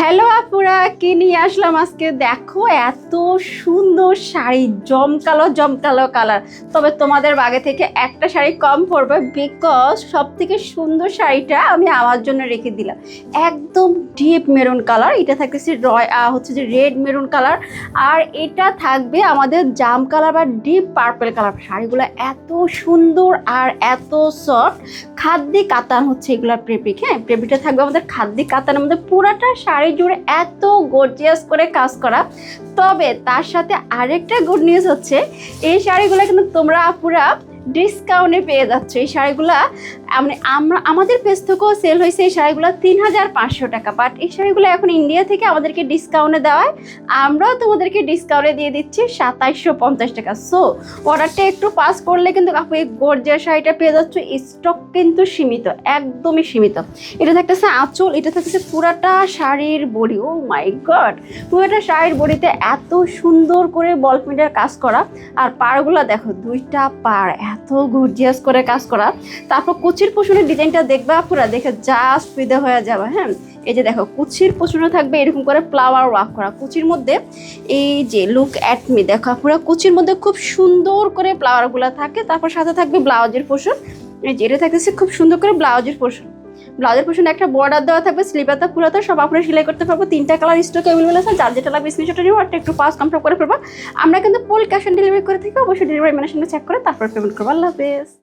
Hello আপুরা, কি নিয়ে আসলাম আজকে? দেখো, এত সুন্দর শাড়ি, জমকালো জমকালো কালার। তবে তোমাদের বাগে থেকে একটা শাড়ি কম পড়বে বিকজ সব থেকে সুন্দর শাড়িটা আমি আমার জন্য রেখে দিলাম। একদম ডিপ মেরুন কালার এটা থাকতেছে রয় হচ্ছে যে রেড মেরুন কালার আর এটা থাকবে আমাদের জাম কালার বা ডিপ পার্পেল কালার শাড়িগুলো এত সুন্দর আর এত সফট খাদ্যি কাতান হচ্ছে এগুলার প্রেপিক হ্যাঁ? প্রেপিকটা থাকবে আমাদের খাদ্যি কাতানের মধ্যে পুরাটা শাড়ি জুড়ে এত গর্জিয়াস করে কাজ করা। তবে তার সাথে আরেকটা গুড নিউজ হচ্ছে, এই শাড়িগুলো কিন্তু তোমরা পুরা ডিসকাউন্টে পেয়ে যাচ্ছ। এই শাড়িগুলা মানে আমরা, আমাদের পেজ থেকেও সেল হয়েছে এই শাড়িগুলো তিন হাজার পাঁচশো টাকা বাট এই শাড়িগুলো এখন ইন্ডিয়া থেকে আমাদেরকে ডিসকাউন্টে দেওয়ায়, আমরাও তোমাদেরকে ডিসকাউন্টে দিয়ে দিচ্ছি সাতাইশশো পঞ্চাশ টাকা। সো অর্ডারটা একটু পাস করলে কিন্তু আপু এই গর্জিয়া শাড়িটা পেয়ে যাচ্ছ স্টক কিন্তু সীমিত, একদমই সীমিত। এটা থাকতেছে আঁচল, এটা থাকতেছে পুরাটা শাড়ির বডি ও মাই গড পুরাটা শাড়ির বডিতে এত সুন্দর করে বল প্রিন্টের কাজ করা, আর পাড়গুলো দেখো, দুইটা পাড়, এত গর্জিয়াস করে কাজ করা। তারপর কুচির পোষণের ডিজাইনটা দেখবে, পুরা দেখে জাস্ট ফিদে হয়ে যাবে হ্যাঁ? এই যে দেখো কুচির পোষণে থাকবে এরকম করে ফ্লাওয়ার ওয়ার্ক করা। কুচির মধ্যে এই যে লুক অ্যাট মি দেখো, পুরো কুচির মধ্যে খুব সুন্দর করে ফ্লাওয়ারগুলো থাকে, তারপর সাথে থাকবে ব্লাউজের পোষণ এই যে এটা থাকতেছে খুব সুন্দর করে ব্লাউজের পোষণ ব্লাউজের পোষণে একটা বর্ডার দেওয়া থাকবে স্লিপারটা ফুলাতে সব আপনারা সেলাই করতে পারব। তিনটা কালার স্টক অ্যাভেলেবল আছে, যার যেটা লাগবে স্ক্রিনশটটা নিও একটা একটু পাস কনফার্ম করে ফেলব। আমরা কিন্তু ফুল ক্যাশ অন ডেলিভারি করে থাকি, অবশ্যই ডেলিভারি ম্যানের সঙ্গে চেক করে তারপর পেমেন্ট করব। আল্লাহ হাফেজ।